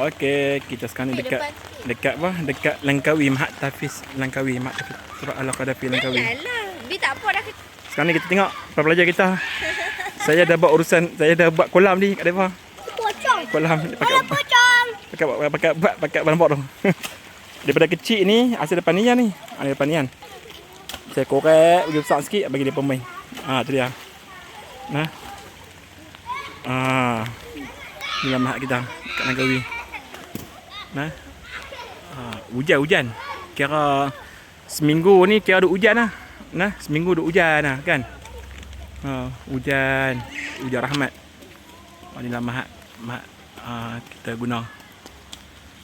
Okey, kita sekarang ni dekat dekat apa? Dekat Langkawi Mahat Tafiz Langkawi Mahat Tafiz Surah Al-Qadafi Langkawi. Yalah, Bi tak apa dah. Sekarang ni kita tengok pelajar kita. Saya dah buat urusan, saya dah buat kolam ni kat depan. Pocong. Kolam pakai Pocong. pakai pakai pakai pakai, pakai bahan tu. Daripada kecil ni, asal depan ni kan ni. Ha, depan ni kan. Saya korek, bagi besar sikit, bagi dia pemain. Ha, tu dia. Nah. Ah. Ni yang mahat kita kat Langkawi. Nah. Ha, hujan-hujan. Kira seminggu ni kira ada hujan lah. Nah, seminggu ada hujan lah kan. Ha, hujan, hujan rahmat. Oh, ni lah mahat, mahat uh, kita guna.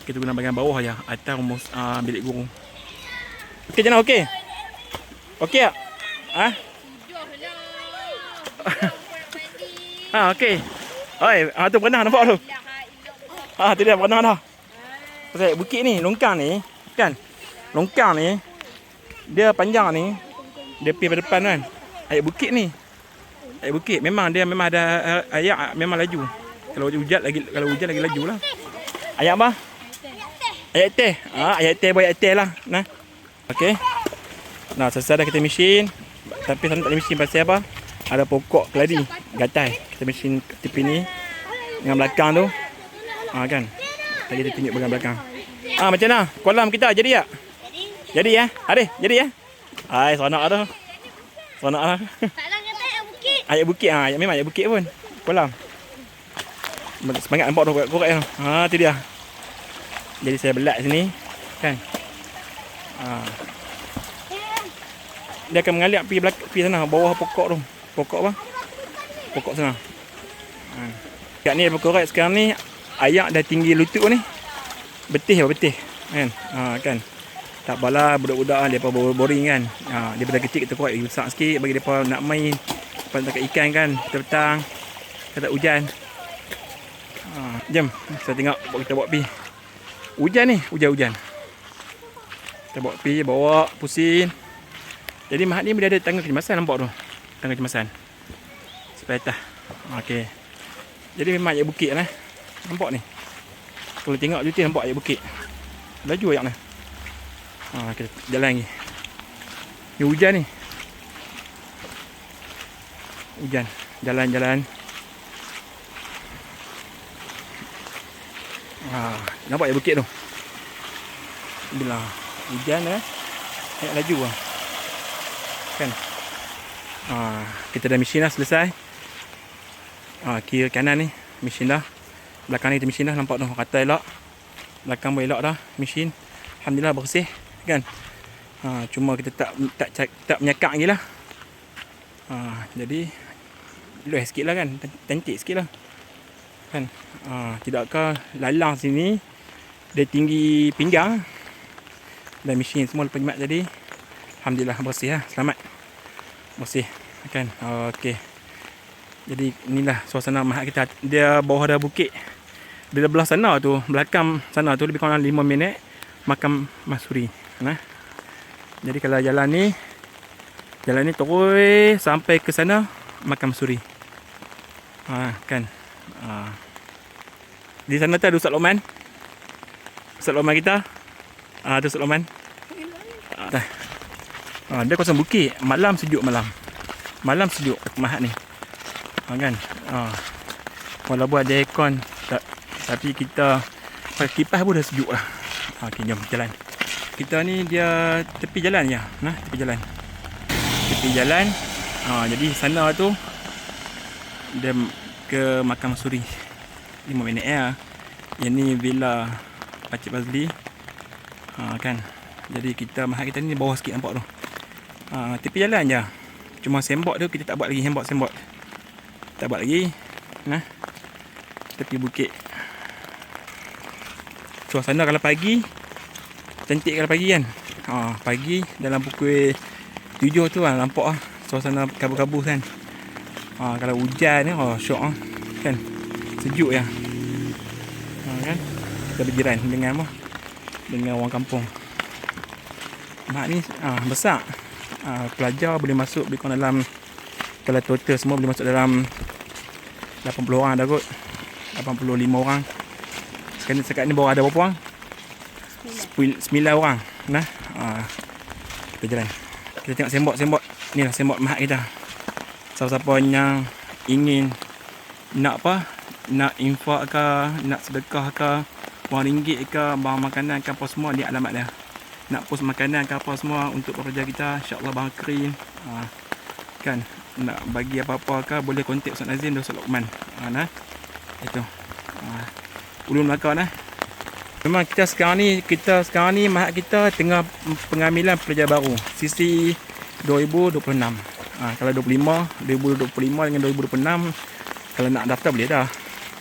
Kita guna bahagian bawah je. Atas rumus uh, bilik guru. Okey Jana, okey? Okey tak? Ha? ha, okey. Oi, ah tu pernah nampak tu. Ah tu dia pernah dah. Pasal bukit ni, longkang ni, kan? Longkang ni dia panjang ni. Dia pergi depan kan. Air bukit ni. Air bukit memang dia memang ada uh, air memang laju. Kalau hujan lagi kalau hujan lagi laju lah. Ayat apa? Ayat teh. Ah, ayat teh buat ayat teh lah. Nah. Okey. Nah, selesai dah kita mesin. Tapi sana tak ada mesin pasal apa? Ada pokok keladi, gatai. Kita mesin tepi ni. Dengan belakang tu. Ah kan. Tadi kita tunjuk bahagian belakang. Ah macam mana? Kolam kita jadi tak? Jadi. Jadi ya? Ada? Jadi ya? Hai, seronok tu. Seronok lah. Taklah kata ayat bukit. Ayat bukit ah, memang ayat bukit pun. Kolam. Semangat nampak tu korek tu. Ha, tu dia. Jadi saya belak sini kan. Ha. Dia akan mengalir pergi belakang pergi sana bawah pokok tu. Pokok apa? Pokok sana. Ha. Kat ni apa korek sekarang ni ayak dah tinggi lutut ni. Betih apa betih kan. Ha kan. Tak apalah budak-budak dia apa boring kan. Ha daripada kecil kita korek besar sikit bagi depa nak main. Depa tangkap ikan kan petang. Kata hujan. Ha, jom saya tengok buat kita buat pi. Hujan ni, hujan-hujan. Kita bawa pi, bawa pusing. Jadi Mahat ni dia ada tangga kecemasan nampak tu. Tangga kecemasan. Supaya atas. Okey. Jadi memang ayat bukit lah. Nampak ni. Kalau tengok juti nampak ayat bukit. Laju ayak ni. Ha, kita jalan lagi. Ni hujan ni. Hujan. Jalan-jalan. Ha, nampak ayat bukit tu. Bila hujan eh. Ayat laju lah. Kan? Ha, kita dah mesin dah selesai. Ha, kiri kanan ni mesin dah. Belakang ni kita mesin dah nampak tu rata elok. Belakang pun elok dah mesin. Alhamdulillah bersih kan. Ha, cuma kita tak tak tak, tak menyakak lagi lah. Ha, jadi luih sikit lah kan. Cantik sikit lah. Kan. Ha, tidakkah lalang sini dia tinggi pinggang. Dan mesin semua lepas jimat tadi. Alhamdulillah bersih lah. Selamat. Bersih. Kan. Okey. Jadi inilah suasana mahat kita. Dia bawah ada bukit. Dia belah sana tu, belakang sana tu lebih kurang 5 minit makam Masuri. Nah. Jadi kalau jalan ni jalan ni terus sampai ke sana makam Masuri. Ha kan. Ha. Di sana tu ada Ustaz Loman. Ustaz Loman kita. Ha, tu Ustaz Loman. Ha. Ha, dia kawasan bukit. Malam sejuk malam. Malam sejuk Mahat ni. Ha, kan? Ha. Walaupun ada aircon tak, tapi kita kipas pun dah sejuk lah. Ha, okay, jom jalan. Kita ni dia tepi jalan ya. Nah, tepi jalan. Tepi jalan. Ha, jadi sana tu dia ke makam suri. 5 minit ya. Yang ni villa Pakcik Fazli. Ha, kan. Jadi kita mahat kita ni bawah sikit nampak tu. Ha, tepi jalan je. Cuma sembok tu kita tak buat lagi sembok-sembok. Tak buat lagi. Nah. Tepi bukit. Suasana kalau pagi cantik kalau pagi kan. Ha, pagi dalam pukul 7 tu lah nampak ah suasana kabut-kabut kan. Ha, kalau hujan ni oh syok ah. Kan. Sejuk ya. Ha, kan. Kita berjiran dengan apa? Dengan orang kampung. Mak ni ah besar. Ah, pelajar boleh masuk lebih kurang dalam kalau total semua boleh masuk dalam 80 orang dah kot 85 orang Kena sekat ni bawah ada berapa orang? Sembilan, sembilan orang. Nah. Ha. Kita jalan. Kita tengok sembok-sembok. Ni lah sembok mahat kita. Siapa-siapa yang ingin nak apa? Nak infak ke, nak sedekah ke, wang ringgit ke, bahan makanan ke apa semua ni alamat dia. Nak post makanan ke apa semua untuk pekerja kita, insya-Allah bahan kering. Ha. Kan nak bagi apa-apa ke boleh kontak Ustaz Nazim dan Ustaz Lokman. Ha nah. Itu. Ha. Ulun Melaka nah. Memang kita sekarang ni kita sekarang ni mahat kita tengah pengambilan pelajar baru sisi 2026. Ha, kalau 25, 2025 dengan 2026 kalau nak daftar boleh dah.